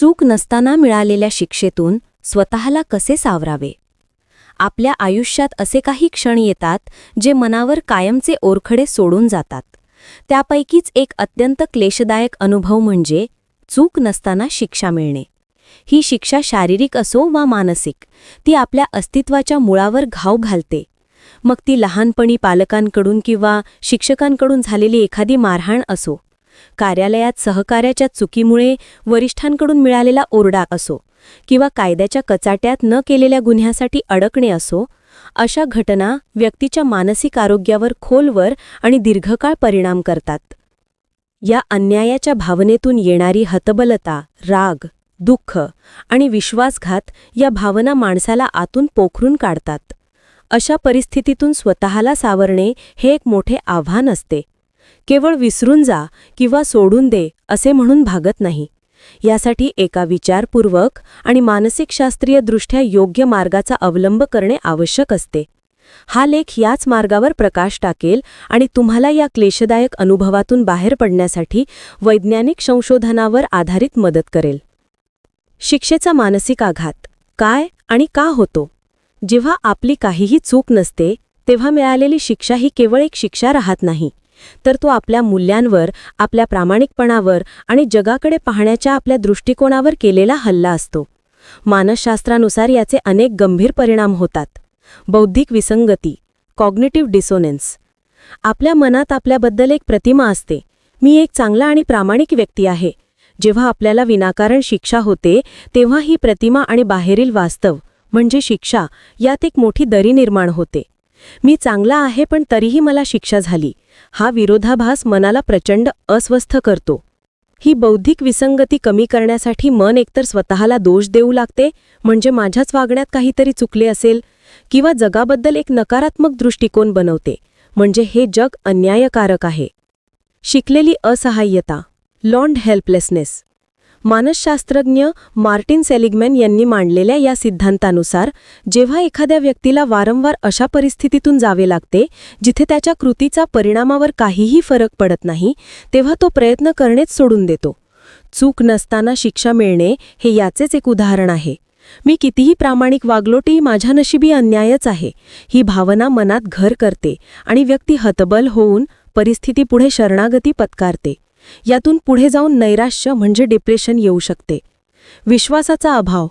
चूक नसताना मिळालेल्या शिक्षेतून स्वतःला कसे सावरावे? आपल्या आयुष्यात असे काही क्षण येतात जे मनावर कायमचे ओरखडे सोडून जातात. त्यापैकीच एक अत्यंत क्लेशदायक अनुभव म्हणजे चूक नसताना शिक्षा मिळणे. ही शिक्षा शारीरिक असो वा मानसिक ती आपल्या अस्तित्वाच्या मुळावर घाव घालते. मग ती लहानपणी पालकांकडून किंवा शिक्षकांकडून झालेली एखादी मारहाण असो. कार्यालयात सहकार्याच्या चुकीमुळे वरिष्ठांकडून मिळालेला ओरडा असो किंवा कायद्याच्या कचाट्यात न केलेल्या गुन्ह्यासाठी अडकणे असो अशा घटना व्यक्तीच्या मानसिक आरोग्यावर खोलवर आणि दीर्घकाळ परिणाम करतात. या अन्यायाच्या भावनेतून येणारी हतबलता राग दुःख आणि विश्वासघात या भावना माणसाला आतून पोखरून काढतात. अशा परिस्थितीतून स्वतःला सावरणे हे एक मोठे आव्हान असते. केवळ विसरून जा किंवा सोडून दे असे म्हणून भागत नाही. यासाठी एका विचारपूर्वक आणि मानसिकशास्त्रीयदृष्ट्या योग्य मार्गाचा अवलंब करणे आवश्यक असते. हा लेख याच मार्गावर प्रकाश टाकेल आणि तुम्हाला या क्लेशदायक अनुभवातून बाहेर पडण्यासाठी वैज्ञानिक संशोधनावर आधारित मदत करेल. शिक्षेचा मानसिक आघात काय आणि का होतो? जेव्हा आपली काहीही चूक नसते तेव्हा मिळालेली शिक्षा ही केवळ एक शिक्षा राहत नाही. तर तो आपल्या मूल्यांवर आपल्या प्रामाणिकपणावर आणि जगाकडे पाहण्याच्या आपल्या दृष्टिकोनावर केलेला हल्ला असतो. मानसशास्त्रानुसार याचे अनेक गंभीर परिणाम होतात. बौद्धिक विसंगती कॉग्नेटिव्ह डिसोनेन्स. आपल्या मनात आपल्याबद्दल एक प्रतिमा असते. मी एक चांगला आणि प्रामाणिक व्यक्ती आहे. जेव्हा आपल्याला विनाकारण शिक्षा होते तेव्हा ही प्रतिमा आणि बाहेरील वास्तव म्हणजे शिक्षा यात एक मोठी दरी निर्माण होते. मी चांगला आहे पण तरीही मला शिक्षा झाली. हा विरोधाभास मनाला प्रचंड अस्वस्थ करतो. ही बौद्धिक विसंगती कमी करण्यासाठी मन एकतर स्वतःला दोष देऊ लागते म्हणजे माझ्याच वागण्यात काहीतरी चुकले असेल किंवा जगाबद्दल एक नकारात्मक दृष्टिकोन बनवते म्हणजे हे जग अन्यायकारक आहे. शिकलेली असहाय्यता. Learned helplessness. मानसशास्त्रज्ञ मार्टिन सेलिगमॅन यांनी मांडलेल्या या सिद्धांतानुसार जेव्हा एखाद्या व्यक्तीला वारंवार अशा परिस्थितीतून जावे लागते जिथे त्याच्या कृतीचा परिणामावर काहीही फरक पडत नाही तेव्हा तो प्रयत्न करणेच सोडून देतो. चूक नसताना शिक्षा मिळणे हे याचेच एक उदाहरण आहे. मी कितीही प्रामाणिक वागलोटी माझ्या नशिबी अन्यायच आहे. ही भावना मनात घर करते आणि व्यक्ती हतबल होऊन परिस्थितीपुढे शरणागती पत्कारते. यातून पुढे जाऊन नैराश्य म्हणजे डिप्रेशन येऊ शकते. विश्वासाचा अभाव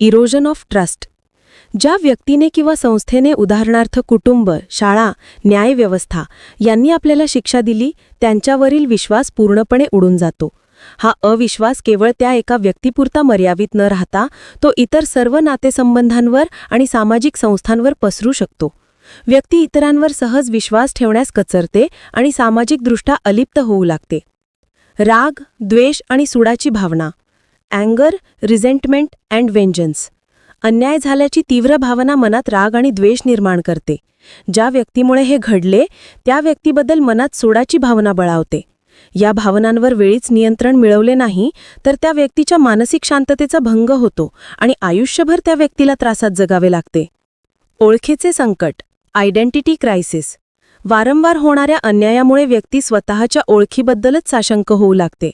इरोजन ऑफ ट्रस्ट ज्या व्यक्तीने किंवा संस्थेने उदाहरणार्थ कुटुंब शाळा न्यायव्यवस्था यांनी आपल्याला शिक्षा दिली त्यांच्यावरील विश्वास पूर्णपणे उडून जातो. हा अविश्वास केवळ त्या एका व्यक्तीपुरता मर्यादित न राहता तो इतर सर्व नातेसंबंधांवर आणि सामाजिक संस्थांवर पसरू शकतो. व्यक्ती इतरांवर सहज विश्वास ठेवण्यास कचरते आणि सामाजिकदृष्ट्या अलिप्त होऊ लागते. राग द्वेष आणि सुडाची भावना. अँगर रिझेंटमेंट अँड व्हेंजन्स. अन्याय झाल्याची तीव्र भावना मनात राग आणि द्वेष निर्माण करते. ज्या व्यक्तीमुळे हे घडले त्या व्यक्तीबद्दल मनात सोडाची भावना बळावते. या भावनांवर वेळीच नियंत्रण मिळवले नाही तर त्या व्यक्तीच्या मानसिक शांततेचा भंग होतो आणि आयुष्यभर त्या व्यक्तीला त्रासात जगावे लागते. ओळखीचे संकट. Identity crisis. वारंवार होणाऱ्या अन्यायामुळे व्यक्ती स्वतःच्या ओळखीबद्दलच साशंक होऊ लागते.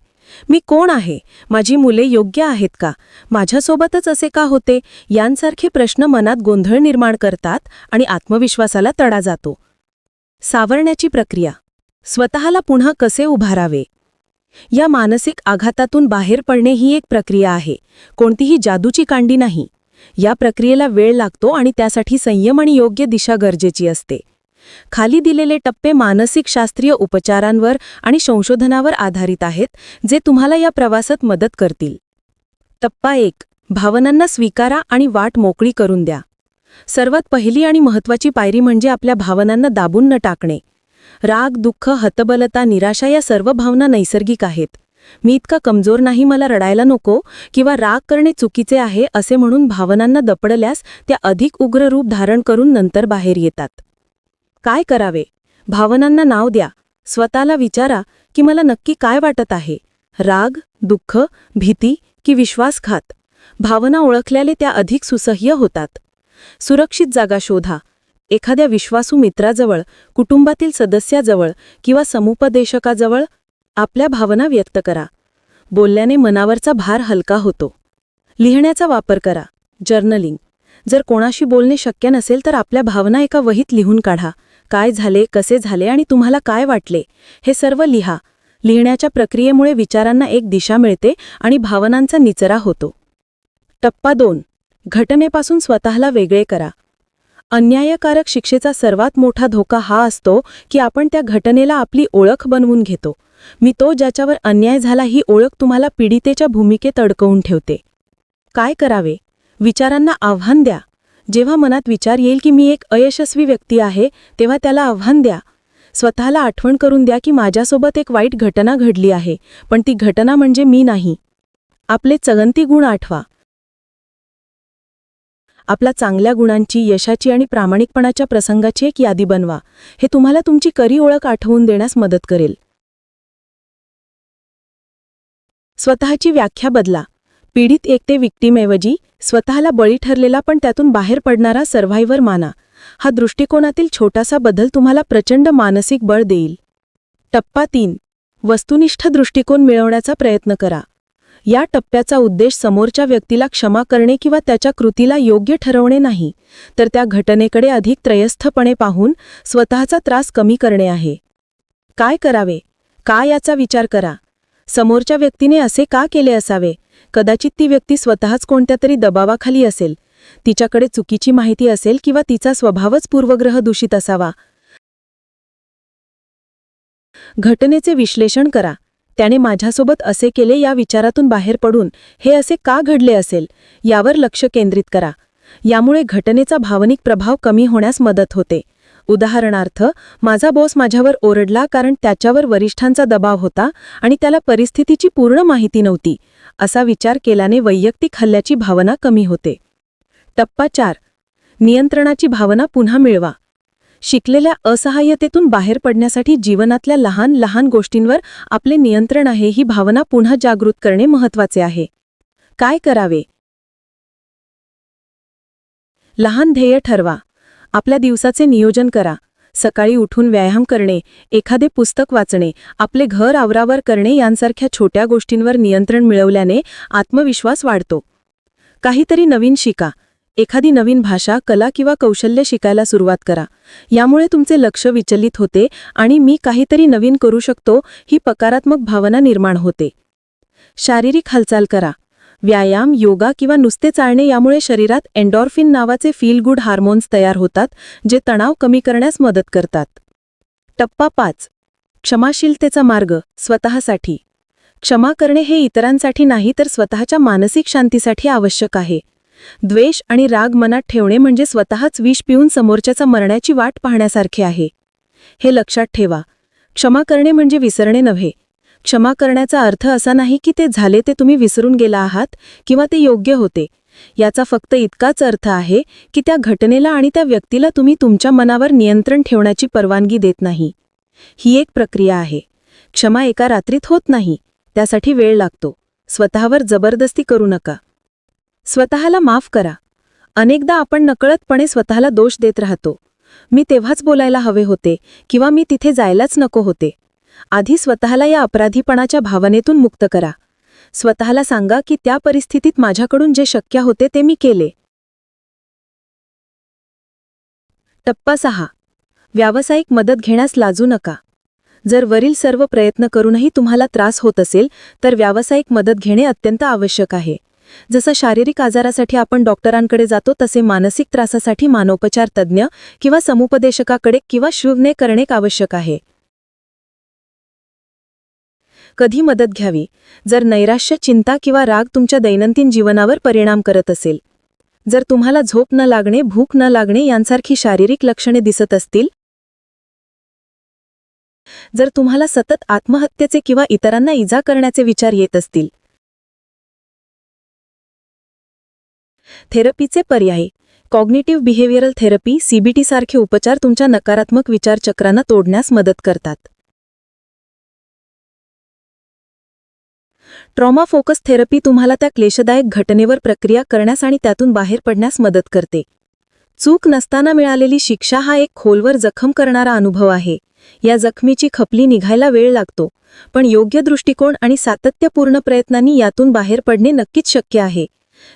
मी कोण आहे? माझी मुले योग्य आहेत का? माझ्यासोबतच असे का होते? यांसारखे प्रश्न मनात गोंधळ निर्माण करतात आणि आत्मविश्वासाला तडा जातो. सावरण्याची प्रक्रिया. स्वतःला पुन्हा कसे उभारावे? या मानसिक आघातातून बाहेर पडणे ही एक प्रक्रिया आहे. कोणतीही जादूची कांडी नाही. या प्रक्रियेला वेळ लागतो आणि त्यासाठी संयम आणि योग्य दिशा गरजेची असते. खाली दिलेले टप्पे मानसिक शास्त्रीय उपचारांवर आणि संशोधनावर आधारित आहेत जे तुम्हाला या प्रवासात मदत करतील. टप्पा एक भावनांना स्वीकारा आणि वाट मोकळी करून द्या. सर्वात पहिली आणि महत्त्वाची पायरी म्हणजे आपल्या भावनांना दाबून न टाकणे. राग दुःख हतबलता निराशा या सर्व भावना नैसर्गिक आहेत. मी इतका कमजोर नाही मला रडायला नको किंवा राग करणे चुकीचे आहे असे म्हणून भावनांना दपडल्यास त्या अधिक उग्र रूप धारण करून नंतर बाहेर येतात. काय करावे? भावनांना नाव द्या. स्वतःला विचारा की मला नक्की काय वाटत आहे. राग दुःख भीती की विश्वासघात. भावना ओळखल्याने त्या अधिक सुसह्य होतात. सुरक्षित जागा शोधा. एखाद्या विश्वासू मित्राजवळ कुटुंबातील सदस्याजवळ किंवा समुपदेशकाजवळ आपल्या भावना व्यक्त करा. बोलल्याने मनावरचा भार हलका होतो. लिहिण्याचा वापर करा. जर्नलिंग. जर कोणाशी बोलणे शक्य नसेल तर आपल्या भावना एका वहीत लिहून काढा. काय झाले कसे झाले आणि तुम्हाला काय वाटले हे सर्व लिहा. लिहिण्याच्या प्रक्रियेमुळे विचारांना एक दिशा मिळते आणि भावनांचा निचरा होतो. टप्पा दोन. घटनेपासून स्वतःला वेगळे करा. अन्यायकारक शिक्षेचा सर्वात मोठा धोका हा असतो की आपण त्या घटनेला आपली ओळख बनवून घेतो. मी तो ज्याच्यावर अन्याय झाला ही ओळख तुम्हाला पीडितेच्या भूमिकेत अडकवून ठेवते. काय करावे? विचारांना आव्हान द्या. जेव्हा मनात विचार येईल की मी एक अयशस्वी व्यक्ती आहे तेव्हा त्याला आव्हान द्या. स्वतःला आठवण करून द्या की माझ्यासोबत एक वाईट घटना घडली आहे पण ती घटना म्हणजे मी नाही. आपले चगंती गुण आठवा. आपल्या चांगल्या गुणांची यशाची आणि प्रामाणिकपणाच्या प्रसंगाची एक यादी बनवा. हे तुम्हाला तुमची करी ओळख आठवून देण्यास मदत करेल. स्वतःची व्याख्या बदला. पीडित एकटे विक्टीमऐवजी स्वतःला बळी ठरलेला पण त्यातून बाहेर पडणारा सर्व्हायव्हर माना. हा दृष्टिकोनातील छोटासा बदल तुम्हाला प्रचंड मानसिक बळ देईल. टप्पा तीन. वस्तुनिष्ठ दृष्टिकोन मिळवण्याचा प्रयत्न करा. या टप्प्याचा उद्देश समोरच्या व्यक्तीला क्षमा करणे किंवा त्याच्या कृतीला योग्य ठरवणे नाही तर त्या घटनेकडे अधिक त्रयस्थपणे पाहून स्वतःचा त्रास कमी करणे आहे. काय करावे? का याचा विचार करा? समोरच्या व्यक्तीने असे का केले असावे? कदाचित ती व्यक्ती स्वतःच कोणत्या तरी दबावाखाली असेल. तिच्याकडे चुकीची माहिती असेल किंवा तिचा स्वभावच पूर्वग्रह दूषित असावा. घटनेचे विश्लेषण करा. त्याने माझ्यासोबत असे केले या विचारातून बाहेर पडून हे असे का घडले असेल यावर लक्ष केंद्रित करा. यामुळे घटनेचा भावनिक प्रभाव कमी होण्यास मदत होते. उदाहरणार्थ माझा बॉस माझ्यावर ओरडला कारण त्याच्यावर वरिष्ठांचा दबाव होता आणि त्याला परिस्थितीची पूर्ण माहिती नव्हती असा विचार केल्याने वैयक्तिक हल्ल्याची भावना कमी होते. टप्पा चार. नियंत्रणाची भावना पुन्हा मिळवा. शिकलेल्या असहाय्यतेतून बाहेर पडण्यासाठी जीवनातल्या लहान लहान गोष्टींवर आपले नियंत्रण आहे ही भावना पुन्हा जागृत करणे महत्त्वाचे आहे. काय करावे? लहान ध्येय ठरवा. आपल्या दिवसाचे नियोजन करा. सकाळी उठून व्यायाम करणे एखादे पुस्तक वाचणे आपले घर आवरावर करणे यांसारख्या छोट्या गोष्टींवर नियंत्रण मिळवल्याने आत्मविश्वास वाढतो. काहीतरी नवीन शिका. एखादी नवीन भाषा कला किंवा कौशल्य शिकायला सुरुवात करा. यामुळे तुमचे लक्ष विचलित होते आणि मी काहीतरी नवीन करू शकतो ही पकारात्मक भावना निर्माण होते. शारीरिक हालचाल करा. व्यायाम योगा किंवा नुसते चालणे यामुळे शरीरात एन्डॉर्फिन नावाचे फील गुड हार्मोन्स तयार होतात जे तणाव कमी करण्यास मदत करतात. टप्पा पाच. क्षमाशीलतेचा मार्ग स्वतःसाठी. क्षमा करणे हे इतरांसाठी नाही तर स्वतःच्या मानसिक शांतीसाठी आवश्यक आहे. द्वेष आणि राग मनात ठेवणे म्हणजे स्वतःच विष पिऊन समोरच्याचा मरण्याची वाट पाहण्यासारखे आहे. हे लक्षात ठेवा. क्षमा करणे म्हणजे विसरणे नव्हे. क्षमा करण्याचा अर्थ असा नाही की ते झाले ते तुम्ही विसरून गेला आहात किंवा ते योग्य होते. याचा फक्त इतकाच अर्थ आहे की त्या घटनेला आणि त्या व्यक्तीला तुम्ही तुमच्या मनावर नियंत्रण ठेवण्याची परवानगी देत नाही. ही एक प्रक्रिया आहे. क्षमा एका रात्रीत होत नाही. त्यासाठी वेळ लागतो. स्वतःवर जबरदस्ती करू नका. स्वतःला माफ करा. अनेकदा आपण नकळतपणे स्वतःला दोष देत राहतो. मी तेव्हाच बोलायला हवे होते किंवा मी तिथे जायलाच नको होते. आधी स्वतःला या अपराधीपणाच्या भावनेतून मुक्त करा. स्वतःला सांगा की त्या परिस्थितीत माझ्याकडून जे शक्य होते ते मी केले. टप्पा सहा. व्यावसायिक मदत घेण्यास लाजू नका. जर वरील सर्व प्रयत्न करूनही तुम्हाला त्रास होत असेल तर व्यावसायिक मदत घेणे अत्यंत आवश्यक आहे. जसं शारीरिक आजारासाठी आपण डॉक्टरांकडे जातो तसे मानसिक त्रासासाठी मानोपचार तज्ज्ञ किंवा समुपदेशकाकडे किंवा शुभने करणे आवश्यक आहे. कधी मदत घ्यावी? जर नैराश्य चिंता किंवा राग तुमच्या दैनंदिन जीवनावर परिणाम करत असेल. जर तुम्हाला झोप न लागणे भूक न लागणे यांसारखी शारीरिक लक्षणे दिसत असतील. जर तुम्हाला सतत आत्महत्येचे किंवा इतरांना इजा करण्याचे विचार येत असतील. थेरपीचे पर्याय. कॉग्निटिव्ह बिहेवियरल थेरपी सीबीटी सारखे उपचार तुमच्या नकारात्मक विचारचक्रांना तोडण्यास मदत करतात. ट्रॉमा फोकस थेरपी तुम्हाला त्या क्लेशदायक घटनेवर प्रक्रिया करण्यास आणि त्यातून बाहेर पडण्यास मदत करते. चूक नसताना मिळालेली शिक्षा हा एक खोलवर जखम करणारा अनुभव आहे. या जखमीची खपली निघायला वेळ लागतो पण योग्य दृष्टिकोन आणि सातत्यपूर्ण प्रयत्नांनी यातून बाहेर पडणे नक्कीच शक्य आहे.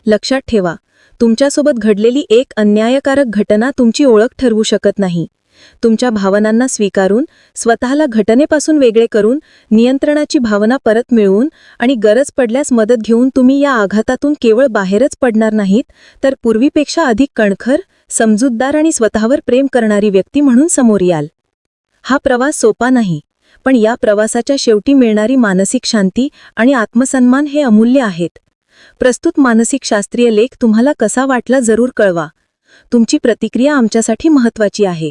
लक्षात ठेवा तुमच्यासोबत घडलेली एक अन्यायकारक घटना तुमची ओळख ठरवू शकत नाही. तुमच्या भावनांना स्वीकारून स्वतःला घटनेपासून वेगळे करून नियंत्रणाची भावना परत मिळवून आणि गरज पडल्यास मदत घेऊन तुम्ही या आघातातून केवळ बाहेरच पडणार नाहीत तर पूर्वीपेक्षा अधिक कणखर समजूतदार आणि स्वतःवर प्रेम करणारी व्यक्ती म्हणून समोर याल. हा प्रवास सोपा नाही पण या प्रवासाच्या शेवटी मिळणारी मानसिक शांती आणि आत्मसन्मान हे अमूल्य आहेत. प्रस्तुत मानसिक शास्त्रीय लेख तुम्हाला कसा वाटला जरूर कळवा. तुमची प्रतिक्रिया आमच्यासाठी महत्वाची आहे.